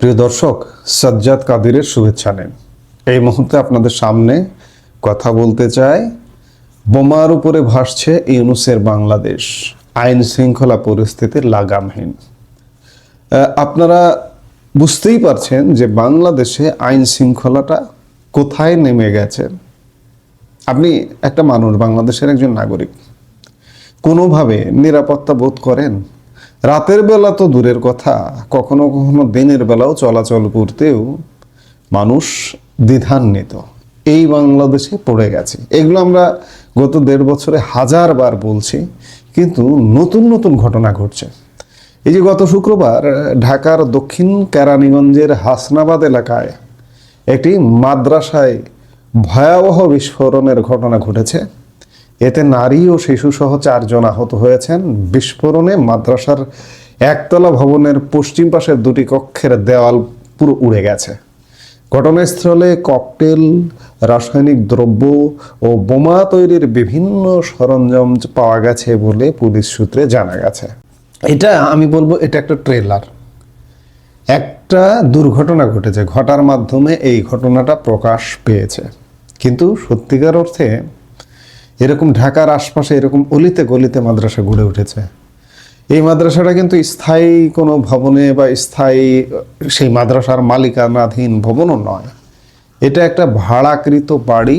প্রিয় দর্শক, সাজ্জাদ কাদিরের শুভেচ্ছা নেন। এই মুহূর্তে আপনাদের সামনে কথা বলতে চাই, বোমার উপরে ভাসছে ইউনুসের বাংলাদেশ, আইন শৃঙ্খলা পরিস্থিতির লাগামহীন। আপনারা বুঝতেই পারছেন যে বাংলাদেশে আইন শৃঙ্খলাটা কোথায় নেমে গেছে। আপনি একটা মানুষ, বাংলাদেশের একজন নাগরিক, কোনোভাবে নিরাপত্তা বোধ করেন? রাতের বেলা তো দূরের কথা। কখনো কখনো দিনের বেলাও চলাচল করতেও মানুষ দ্বিধান্বিত। এই বাংলাদেশে পড়ে গেছে। এগুলো আমরা গত দেড় বছরে হাজার বার বলছি, কিন্তু নতুন নতুন ঘটনা ঘটছে। এই যে গত শুক্রবার ঢাকার দক্ষিণ কেরানীগঞ্জের হাসনাবাদ এলাকায় একটি মাদ্রাসায় ভয়াবহ বিস্ফোরণের ঘটনা ঘটেছে। এতে নারী ও শিশুসহ চারজন আহত হয়েছেন। বিস্ফোরণে মাদ্রাসার একতলা ভবনের পশ্চিম পাশের দুটি কক্ষের দেওয়াল পুরো উড়ে গেছে। ঘটনাস্থলে ককটেল, রাসায়নিক দ্রব্য ও বোমা তৈরির বিভিন্ন সরঞ্জাম পাওয়া গেছে বলে পুলিশ সূত্রে জানা গেছে। এটা আমি বলব, এটা একটা ট্রেলার। একটা দুর্ঘটনা ঘটেছে, ঘটার মাধ্যমে এই ঘটনাটা প্রকাশ পেয়েছে। কিন্তু সত্যিকার অর্থে এরকম ঢাকার আশপাশে এরকম অলিতে গলিতে মাদ্রাসা গড়ে উঠেছে। এই মাদ্রাসাটা কিন্তু স্থায়ী কোনো ভবনে বা স্থায়ী সেই মাদ্রাসার মালিকানাধীন ভবনও নয়। এটা একটা ভাড়াকৃত বাড়ি,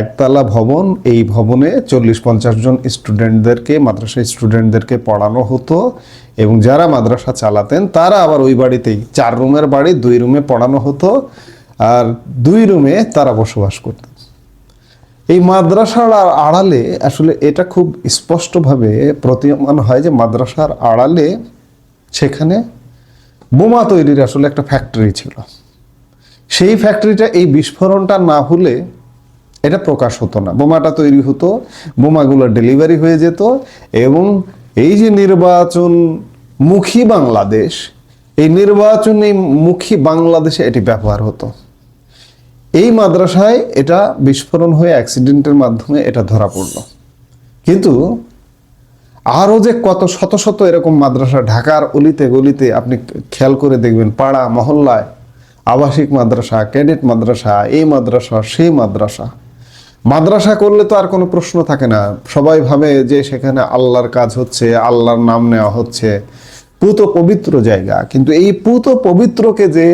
একতলা ভবন। এই ভবনে চল্লিশ পঞ্চাশ জন স্টুডেন্টদেরকে মাদ্রাসা স্টুডেন্টদেরকে পড়ানো হতো এবং যারা মাদ্রাসা চালাতেন, তারা আবার ওই বাড়িতেই চার রুমের বাড়ি, দুই রুমে পড়ানো হতো। আর দুই রুমে তারা বসবাস করতেন। এই মাদ্রাসার আড়ালে আসলে এটা খুব স্পষ্টভাবে প্রতীয়মান হয় যে মাদ্রাসার আড়ালে সেখানে বোমা তৈরির আসলে একটা ফ্যাক্টরি ছিল। সেই ফ্যাক্টরিটা এই বিস্ফোরণটা না হলে এটা প্রকাশ হতো না। বোমাটা তৈরি হতো, বোমাগুলো ডেলিভারি হয়ে যেত এবং এই যে নির্বাচন মুখী বাংলাদেশ, এই নির্বাচনী মুখী বাংলাদেশে এটি ব্যবহার হতো। এই মাদ্রাসায় এটা বিস্ফোরণ হয়ে অ্যাক্সিডেন্টের মাধ্যমে এটা ধরা পড়ল। কিন্তু আরও যে কত শত শত এরকম মাদ্রাসা ঢাকার অলিতে গলিতে আপনি খেয়াল করে দেখবেন, পাড়া, মহল্লায় আবাসিক মাদ্রাসা, ক্যাডেট মাদ্রাসা, এই মাদ্রাসা, সেই মাদ্রাসা। মাদ্রাসা করলে তো আর কোনো প্রশ্ন থাকে না। সবাই ভাবে যে সেখানে আল্লাহর কাজ হচ্ছে, আল্লাহর নাম নেওয়া হচ্ছে। পুত পবিত্র জায়গা। কিন্তু এই পুত পবিত্রকে যে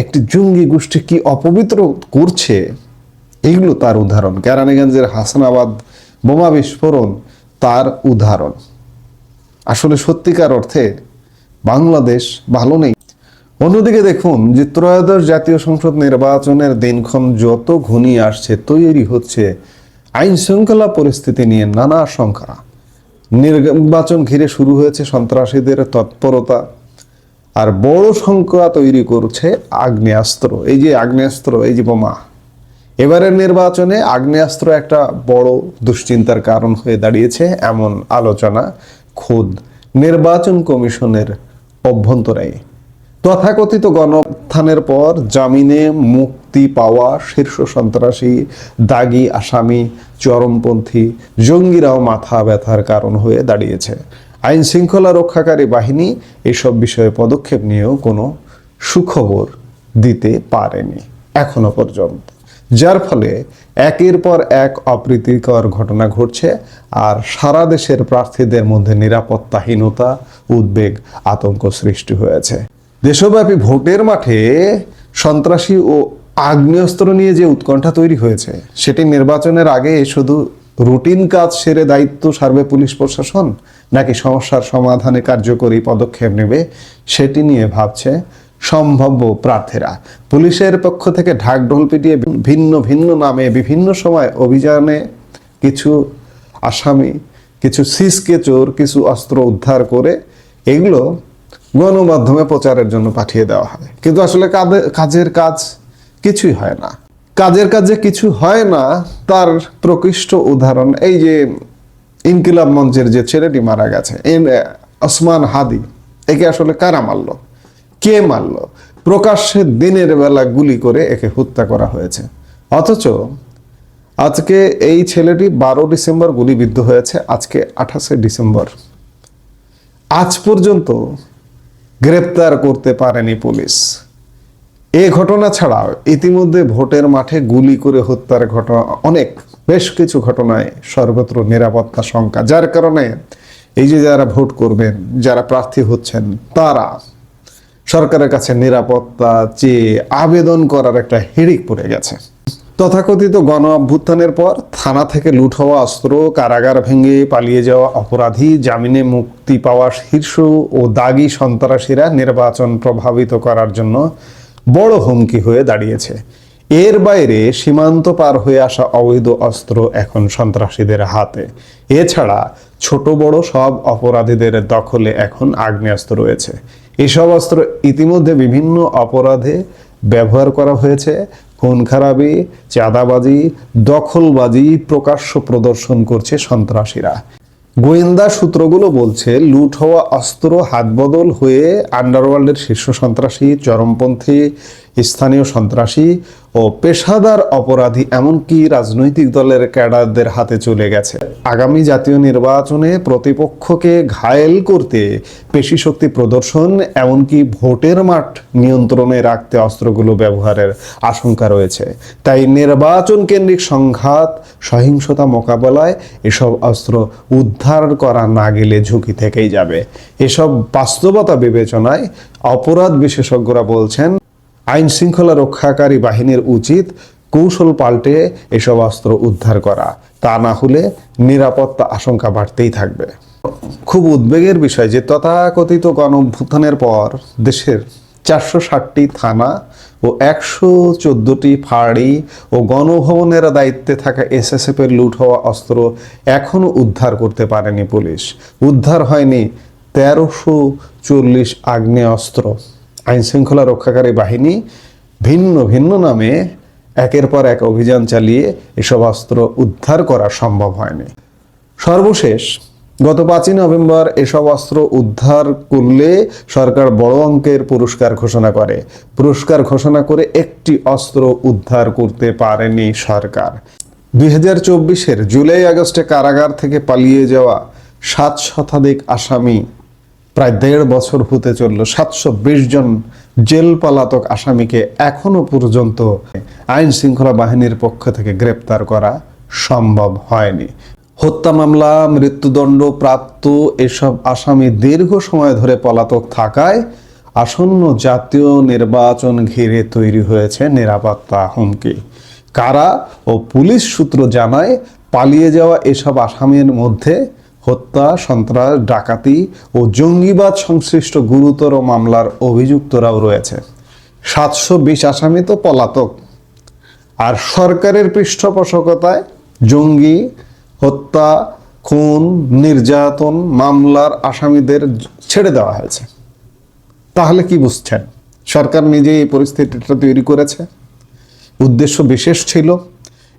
একটি জঙ্গি গোষ্ঠী কি অপবিত্র করছে, এগুলো তার উদাহরণ। কেরানীগঞ্জের হাসানাবাদ বোমা বিস্ফোরণ তার উদাহরণ। আসলে সত্যিকার অর্থে বাংলাদেশ ভালো নেই। অন্যদিকে দেখুন যে ত্রয়োদশ জাতীয় সংসদ নির্বাচনের দিনক্ষণ যত ঘনিয়ে আসছে, তৈরি হচ্ছে আইন শৃঙ্খলা পরিস্থিতি নিয়ে নানা আশঙ্কা নির্বাচন ঘিরে শুরু হয়েছে সন্ত্রাসীদের তৎপরতা আর বড় সংখ্যা তৈরি করছে আগ্নেয়াস্ত্র। এই যে আগ্নেয়াস্ত্র, এই যে বোমা, এবারের নির্বাচনে আগ্নেয়াস্ত্র একটা বড় দুশ্চিন্তার কারণ হয়ে দাঁড়িয়েছে এমন আলোচনা খোদ নির্বাচন কমিশনের অভ্যন্তরে। তথাকথিত গণত্থানের পর জামিনে মুক্তি পাওয়া শীর্ষ সন্ত্রাসী, দাগি আসামি, চরমপন্থী জঙ্গিরাও মাথা ব্যথার কারণ হয়ে দাঁড়িয়েছে। আইন শৃঙ্খলা রক্ষাকারী বাহিনী এসব বিষয়ে পদক্ষেপ নিয়েও কোনো সুখবর দিতে পারেনি এখনও পর্যন্ত। যার ফলে একের পর এক অপ্রীতিকর ঘটনা ঘটছে আর সারা দেশের প্রার্থীদের মধ্যে নিরাপত্তাহীনতা, উদ্বেগ, আতঙ্ক সৃষ্টি হয়েছে। দেশব্যাপী ভোটের মাঠে সন্ত্রাসী ও আগ্নেয়স্ত্র নিয়ে যে উৎকণ্ঠা তৈরি হয়েছে, সেটি নির্বাচনের আগে শুধু রুটিন কাজ সেরে দায়িত্ব সারবে পুলিশ প্রশাসন, নাকি সমস্যার সমাধানে কার্যকরী পদক্ষেপ নেবে, সেটি নিয়ে ভাবছে সম্ভাব্য প্রার্থীরা। পুলিশের পক্ষ থেকে ঢাকঢোল পিটিয়ে ভিন্ন ভিন্ন নামে বিভিন্ন সময় অভিযানে কিছু আসামি, কিছু সিসকে চোর, কিছু অস্ত্র উদ্ধার করে এগুলো গণমাধ্যমে প্রচারের জন্য পাঠিয়ে দেওয়া হয়। কিন্তু আসলে কাজের কাজ কিছুই হয় না। কাজের কাজে কিছু হয় না, তার প্রকৃষ্ট উদাহরণ এই যে ইনকিলাব মঞ্চের যে ছেলেটি মারা গেছে ওসমান হাদি, একে আসলে কারা মারলো? কে মারলো? প্রকাশ্যে দিনের বেলা গুলি করে একে হত্যা করা হয়েছে। অথচ আজকে এই ছেলেটি বারো ডিসেম্বর গুলিবিদ্ধ হয়েছে, আজকে আঠাশে ডিসেম্বর। আজ পর্যন্ত গ্রেপ্তার করতে পারেনি পুলিশ। এ ঘটনা ছাড়াও ইতিমধ্যে ভোটের মাঠে গুলি করে হত্যার ঘটনা, অনেক, বেশ কিছু ঘটনায় সর্বত্র নিরাপত্তা শঙ্কা। যার কারণে এই যে যারা ভোট করবেন, যারা প্রার্থী হচ্ছেন, তারা সরকারের কাছে নিরাপত্তা চেয়ে আবেদন করার একটা হিড়িক পড়ে গেছে। তথাকথিত গণ অভ্যুত্থানের পর থানা থেকে লুট হওয়া অস্ত্র, কারাগার ভেঙে পালিয়ে যাওয়া অপরাধী, জামিনে মুক্তি পাওয়া শীর্ষ ও দাগি সন্ত্রাসীরা নির্বাচন প্রভাবিত করার জন্য বড় হুমকি হয়ে দাঁড়িয়েছে। এর বাইরে সীমান্ত পার হয়ে আসা অবৈধ অস্ত্র এখন সন্ত্রাসীদের হাতে। এছাড়া ছোট বড় সব অপরাধীদের দখলে এখন আগ্নেয়াস্ত্র রয়েছে। এসব অস্ত্র ইতিমধ্যে বিভিন্ন অপরাধে ব্যবহার করা হয়েছে। খুন খারাপি, চাঁদাবাজি, দখলবাজি প্রকাশ্য প্রদর্শন করছে সন্ত্রাসীরা। গোয়েন্দা সূত্রগুলো বলছে, লুট হওয়া অস্ত্র হাতবদল হয়ে আন্ডারওয়ার্ল্ডের শীর্ষ সন্ত্রাসী, চরমপন্থী স্থানীয় সন্ত্রাসী ও পেশাদার অপরাধী এমনকি রাজনৈতিক দলের ক্যাডারদের হাতে চলে গেছে। আগামী জাতীয় নির্বাচনে প্রতিপক্ষকে ঘায়েল করতে পেশি শক্তি প্রদর্শন, এমনকি ভোটের মাঠ নিয়ন্ত্রণে রাখতে অস্ত্রগুলো ব্যবহারের আশঙ্কা রয়েছে। তাই নির্বাচন কেন্দ্রিক সংঘাত, সহিংসতা মোকাবেলায় এসব অস্ত্র উদ্ধার করা না গেলে ঝুঁকি থেকেই যাবে। এসব বাস্তবতা বিবেচনায় অপরাধ বিশেষজ্ঞরা বলছেন আইন শৃঙ্খলা রক্ষাকারী বাহিনীর উচিত কৌশল পাল্টে এসব অস্ত্র উদ্ধার করা। তা না হলে নিরাপত্তা আশঙ্কা বাড়তেই থাকবে। খুব উদ্বেগের বিষয় যে তথাকথিত গণ অভ্যুত্থানের পর দেশের চারশো ষাটটি থানা ও একশো চোদ্দটি ফাঁড়ি ও গণভবনের দায়িত্বে থাকা এসএসএফ এর লুট হওয়া অস্ত্র এখনও উদ্ধার করতে পারেনি পুলিশ। উদ্ধার হয়নি তেরোশো চল্লিশ আগ্নেয়াস্ত্র। আইন শৃঙ্খলা রক্ষাকারী বাহিনী ভিন্ন ভিন্ন নামে একের পর এক অভিযান চালিয়ে এসব অস্ত্র উদ্ধার করা সম্ভব হয়নি। সর্বশেষ, গত পাঁচই নভেম্বর এসব অস্ত্র উদ্ধার করলে সরকার বড় অঙ্কের পুরস্কার ঘোষণা করে। পুরস্কার ঘোষণা করে একটি অস্ত্র উদ্ধার করতে পারেনি সরকার। দুই হাজার চব্বিশের জুলাই আগস্টে কারাগার থেকে পালিয়ে যাওয়া সাত শতাধিক আসামি প্রায় দেড় বছর হতে চলল, সাতশো বিশ জন জেল পলাতক আসামিকে এখনও পর্যন্ত আইন শৃঙ্খলা বাহিনীর পক্ষ থেকে গ্রেপ্তার করা সম্ভব হয়নি। হত্যা মামলা, মৃত্যুদণ্ড প্রাপ্ত এসব আসামি দীর্ঘ সময় ধরে পলাতক থাকায় আসন্ন জাতীয় নির্বাচন ঘিরে তৈরি হয়েছে নিরাপত্তা হুমকি। কারা ও পুলিশ সূত্র জানায়, পালিয়ে যাওয়া এসব আসামির মধ্যে হত্যা, সন্ত্রাস, ডাকাতি ও জঙ্গিবাদ সংশ্লিষ্ট গুরুতর মামলার অভিযুক্তরাও রয়েছে। সাতশো বিশ আসামি তো পলাতক। আর সরকারের পৃষ্ঠপোষকতায় জঙ্গি, হত্যা, খুন, নির্যাতন মামলার আসামিদের ছেড়ে দেওয়া হয়েছে। তাহলে কি বুঝছেন? সরকার নিজেই এই পরিস্থিতিটা তৈরি করেছে। উদ্দেশ্য বিশেষ ছিল।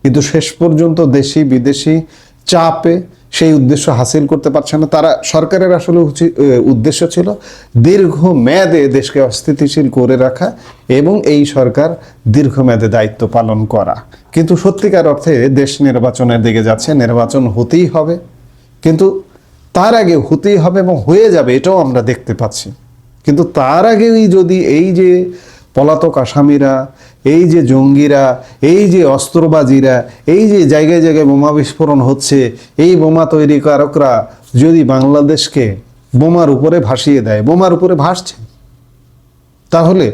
কিন্তু শেষ পর্যন্ত দেশি বিদেশি চাপে সেই উদ্দেশ্য হাসিল করতে পারছে না। তারা সরকারের আসলে উদ্দেশ্য ছিল দীর্ঘ মেয়াদে দেশকে অস্থিতিশীল করে রাখা এবং এই সরকার দীর্ঘমেয়াদে দায়িত্ব পালন করা। কিন্তু সত্যিকার অর্থে দেশ নির্বাচনের দিকে যাচ্ছে, নির্বাচন হতেই হবে। কিন্তু তার আগে হতেই হবে এবং হয়ে যাবে এটাও আমরা দেখতে পাচ্ছি। কিন্তু তার আগেই যদি এই যে পলাতক আসামিরা এই যে জঙ্গিরা, এই যে অস্ত্রবাজিরা, এই যে জায়গায় জায়গায় বোমা বিস্ফোরণ হচ্ছে, এই বোমা তৈরিকারকরা যদি বাংলাদেশকে বোমার উপরে ভাসিয়ে দেয়, বোমার উপরে ভাসছে, তাহলে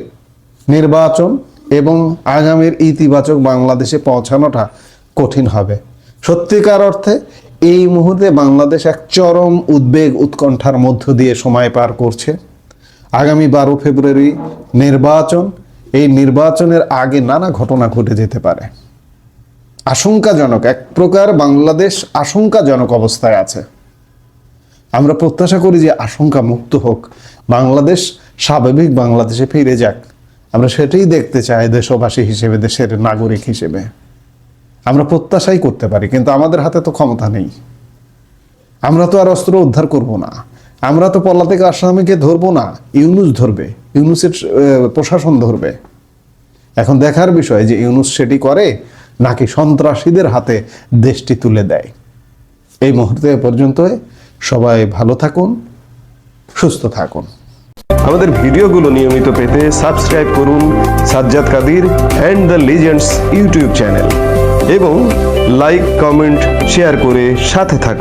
নির্বাচন এবং আগামীর ইতিবাচক বাংলাদেশে পৌঁছানোটা কঠিন হবে। সত্যিকার অর্থে এই মুহূর্তে বাংলাদেশ এক চরম উদ্বেগ উৎকণ্ঠার মধ্য দিয়ে সময় পার করছে। আগামী বারো ফেব্রুয়ারি নির্বাচন এই নির্বাচনের আগে নানা ঘটনা ঘটে যেতে পারে। আশঙ্কাজনক, এক প্রকার বাংলাদেশ আশঙ্কাজনক অবস্থায় আছে। আমরা প্রত্যাশা করি যে আশঙ্কা মুক্ত হোক, বাংলাদেশ স্বাভাবিক বাংলাদেশে ফিরে যাক। আমরা সেটাই দেখতে চাই দেশবাসী হিসেবে, দেশের নাগরিক হিসেবে। আমরা প্রত্যাশাই করতে পারি, কিন্তু আমাদের হাতে তো ক্ষমতা নেই। আমরা তো আর অস্ত্র উদ্ধার করব না। আমরা তো পলাতক আসামিকে ধরবো না, ইউনুস ধরবে, ইউনুসের প্রশাসন ধরবে। এখন দেখার বিষয় যে ইউনুস সেটি করে নাকি সন্ত্রাসীদের হাতে দেশটি তুলে দেয়। এই মুহূর্তে পর্যন্ত সবাই ভালো থাকুন, সুস্থ থাকুন। আমাদের ভিডিওগুলো নিয়মিত পেতে সাবস্ক্রাইব করুন Sajjad Kadir and the legends YouTube channel এবং লাইক, কমেন্ট, শেয়ার করে সাথে থাকুন।